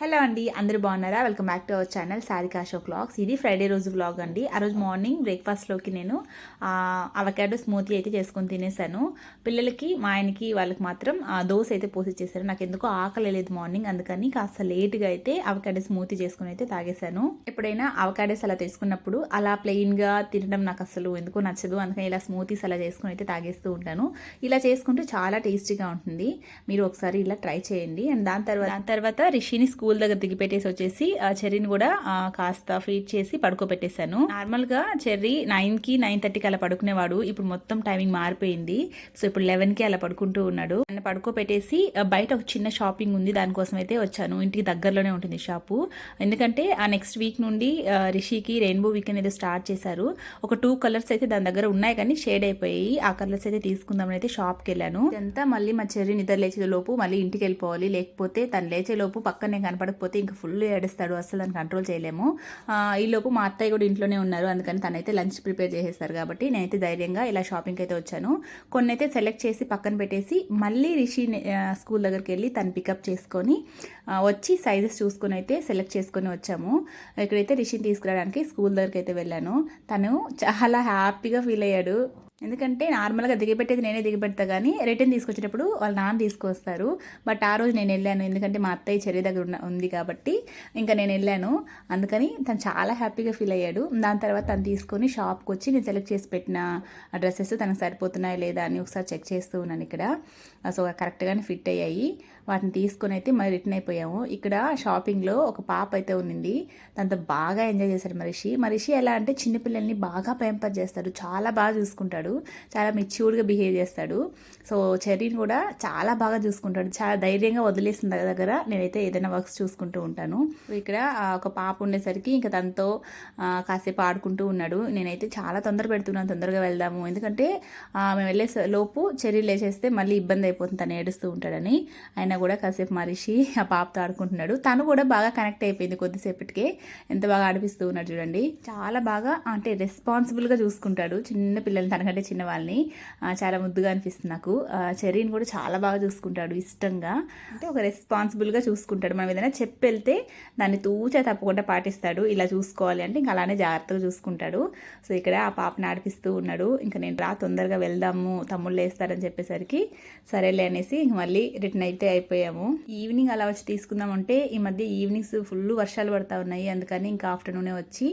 Hello అండి అందరూ బాగున్నారా? Welcome back to our channel Sarika show క్లాగ్స్ ఇది ఫ్రైడే రోజు వ్లాగ్ అండి. ఆ రోజు మార్నింగ్ బ్రేక్ఫాస్ట్లోకి నేను అవకాడో స్మూతీ అయితే చేసుకొని తినేసాను. పిల్లలకి మా ఆయనకి వాళ్ళకి మాత్రం ఆ, దోశ అయితే పోసి చేశారు నాకు ఎందుకో ఆకలి లేదు మార్నింగ్ అందుకని కాస్త లేట్గా అయితే అవకాడో స్మూతీ చేసుకుని అయితే తాగేశాను ఎప్పుడైనా అవకాడోస్ అలా తీసుకున్నప్పుడు అలా ప్లెయిన్గా తినడం నాకు అసలు ఎందుకో నచ్చదు. అందుకని ఇలా స్మూతీస్ అలా చేసుకుని అయితే తాగేస్తూ ఉంటాను. ఇలా చేసుకుంటే చాలా టేస్టీగా ఉంటుంది. మీరు ఒకసారి ఇలా ట్రై చేయండి. అండ్ దాని తర్వాత దాని తర్వాత రిషిని స్కూల్ దగ్గర దిగిపెట్టేసి వచ్చేసి ఆ చెర్రీని కూడా కాస్త ఫీడ్ చేసి పడుకోబెట్టేశాను. నార్మల్గా చెర్రీ నైన్కి నైన్ థర్టీకి అలా పడుకునేవాడు. ఇప్పుడు మొత్తం టైమింగ్ మారిపోయింది. సో ఇప్పుడు లెవెన్కి అలా పడుకుంటూ ఉన్నాడు. ఆయన పడుకోబెట్టేసి బయట ఒక చిన్న షాపింగ్ ఉంది. దానికోసం అయితే వచ్చాను. ఇంటికి దగ్గరలోనే ఉంటుంది షాపు. ఎందుకంటే ఆ నెక్స్ట్ వీక్ నుండి రిషికి రెయిన్బో వీక్ అనేది స్టార్ట్ చేశారు. ఒక టూ కలర్స్ అయితే దాని దగ్గర ఉన్నాయి. కానీ షేడ్ అయిపోయాయి. ఆ కలర్స్ అయితే తీసుకుందామని అయితే షాప్కి వెళ్ళాను. ఇదంతా మళ్ళీ మా చెర్రీ నిద్ర లేచే లోపు మళ్ళీ ఇంటికి వెళ్ళిపోవాలి. లేకపోతే తను లేచే లోపు పక్కనే కనపడకపోతే ఇంకా ఫుల్ ఏడుస్తాడు. అసలు దాన్ని కంట్రోల్ చేయలేము. ఈలోపు ఈ లోపు మా అత్తయ్య కూడా ఇంట్లోనే ఉన్నారు. అందుకని తనైతే లంచ్ ప్రిపేర్ చేసేస్తారు కాబట్టి నేనైతే ధైర్యంగా ఇలా షాపింగ్కి అయితే వచ్చాను. కొన్ని అయితే సెలెక్ట్ చేసి పక్కన పెట్టేసి మళ్ళీ రిషి స్కూల్ దగ్గరికి వెళ్ళి తను పికప్ చేసుకొని వచ్చి సైజెస్ చూసుకొని అయితే సెలెక్ట్ చేసుకొని వచ్చాము. ఇక్కడైతే రిషిని తీసుకురావడానికి స్కూల్ దగ్గరికి అయితే వెళ్ళాను. తను చాలా హ్యాపీగా ఫీల్ అయ్యాడు. ఎందుకంటే నార్మల్గా దిగబెట్టేది నేనే దిగబెడతా కానీ రిటర్న్ తీసుకొచ్చేటప్పుడు వాళ్ళ నాన్న తీసుకొస్తారు. బట్ ఆ రోజు నేను వెళ్ళాను. ఎందుకంటే మా అత్తయ్య చెర్రీ దగ్గర ఉన్న ఉంది కాబట్టి ఇంకా నేను వెళ్ళాను. అందుకని తను చాలా హ్యాపీగా ఫీల్ అయ్యాడు. దాని తర్వాత తను తీసుకొని షాప్కి వచ్చి నేను సెలెక్ట్ చేసి పెట్టిన డ్రెస్సెస్ తనకు సరిపోతున్నాయా లేదా అని ఒకసారి చెక్ చేస్తూ ఉన్నాను ఇక్కడ. సో కరెక్ట్గానే ఫిట్ అయ్యాయి. వాటిని తీసుకొని అయితే మరి రిటర్న్ అయిపోయాము. ఇక్కడ షాపింగ్లో ఒక పాప అయితే ఉన్నింది. దాంతో బాగా ఎంజాయ్ చేశాడు మరిషి. మరిషి ఎలా అంటే చిన్నపిల్లల్ని బాగా పెంపర్ చేస్తాడు. చాలా బాగా చూసుకుంటాడు. చాలా మెచ్యూర్డ్గా బిహేవ్ చేస్తాడు. సో చెర్రీని కూడా చాలా బాగా చూసుకుంటాడు. చాలా ధైర్యంగా వదిలేసిన దగ్గర. నేనైతే ఏదైనా వర్క్స్ చూసుకుంటూ ఉంటాను. ఇక్కడ ఒక పాప ఉండేసరికి ఇంకా తనతో కాసేపు ఆడుకుంటూ ఉన్నాడు. నేనైతే చాలా తొందర పెడుతున్నాను. తొందరగా వెళ్దాము. ఎందుకంటే మేము వెళ్ళే లోపు చెర్రీ లేచేస్తే మళ్ళీ ఇబ్బంది అయిపోతుంది. తను ఏడుస్తూ ఉంటాడని. ఆయన కూడా కాసేపు మరిషి ఆ పాపతో ఆడుకుంటున్నాడు. తను కూడా బాగా కనెక్ట్ అయిపోయింది కొద్దిసేపటికే. ఎంత బాగా ఆడిపిస్తూ ఉన్నాడు చూడండి. చాలా బాగా అంటే రెస్పాన్సిబుల్గా చూసుకుంటాడు. చిన్న పిల్లల్ని తనకంటే చిన్న వాళ్ళని చాలా ముద్దుగా అనిపిస్తుంది నాకు. ఆ, చెర్రీని కూడా చాలా బాగా చూసుకుంటాడు ఇష్టంగా. అంటే ఒక రెస్పాన్సిబుల్గా చూసుకుంటాడు. మనం ఏదైనా చెప్పెళ్తే దాన్ని తూచా తప్పకుండా పాటిస్తాడు. ఇలా చూసుకోవాలి అంటే ఇంకా అలానే జాగ్రత్తగా చూసుకుంటాడు. సో ఇక్కడ ఆ పాపని ఆడిపిస్తూ ఉన్నాడు. ఇంకా నేను రా తొందరగా వెళ్దాము తమ్ముళ్ళు వేస్తారని చెప్పేసరికి సరేలే అనేసి ఇంక మళ్ళీ రిటర్న్ అయితే అయిపోయాము. ఈవినింగ్ అలా వచ్చి తీసుకుందాం అంటే ఈ మధ్య ఈవినింగ్స్ ఫుల్ వర్షాలు పడతా ఉన్నాయి. అందుకని ఇంకా ఆఫ్టర్నూనే వచ్చి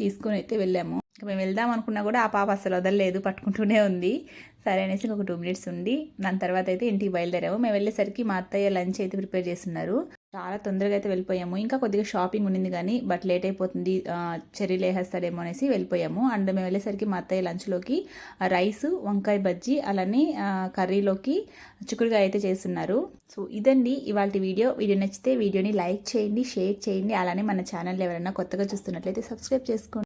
తీసుకొని అయితే వెళ్ళాము. ఇంకా మేము వెళ్దాం అనుకున్నా కూడా ఆ పాప అసలు వదలలేదు పట్టుకుంటూనే ఉంది. సరే అనేసి ఒక టూ మినిట్స్ ఉండి దాని తర్వాత అయితే ఇంటికి బయలుదేరాము. మేము వెళ్ళేసరికి మా అత్తయ్య లంచ్ అయితే ప్రిపేర్ చేస్తున్నారు. చాలా తొందరగా అయితే వెళ్ళిపోయాము. ఇంకా కొద్దిగా షాపింగ్ ఉండింది కానీ బట్ లేట్ అయిపోతుంది చెర్రీ లేహేస్తాడేమో అనేసి వెళ్ళిపోయాము. అండ్ మేము వెళ్ళేసరికి మా అత్తయ్య లంచ్లోకి రైస్ వంకాయ బజ్జీ అలానే కర్రీలోకి చిక్కుడుగా అయితే చేస్తున్నారు. సో ఇదండి ఇవాళ వీడియో. వీడియో నచ్చితే వీడియోని లైక్ చేయండి షేర్ చేయండి. అలానే మన ఛానల్ ఎవరైనా కొత్తగా చూస్తున్నట్లయితే సబ్స్క్రైబ్ చేసుకోండి.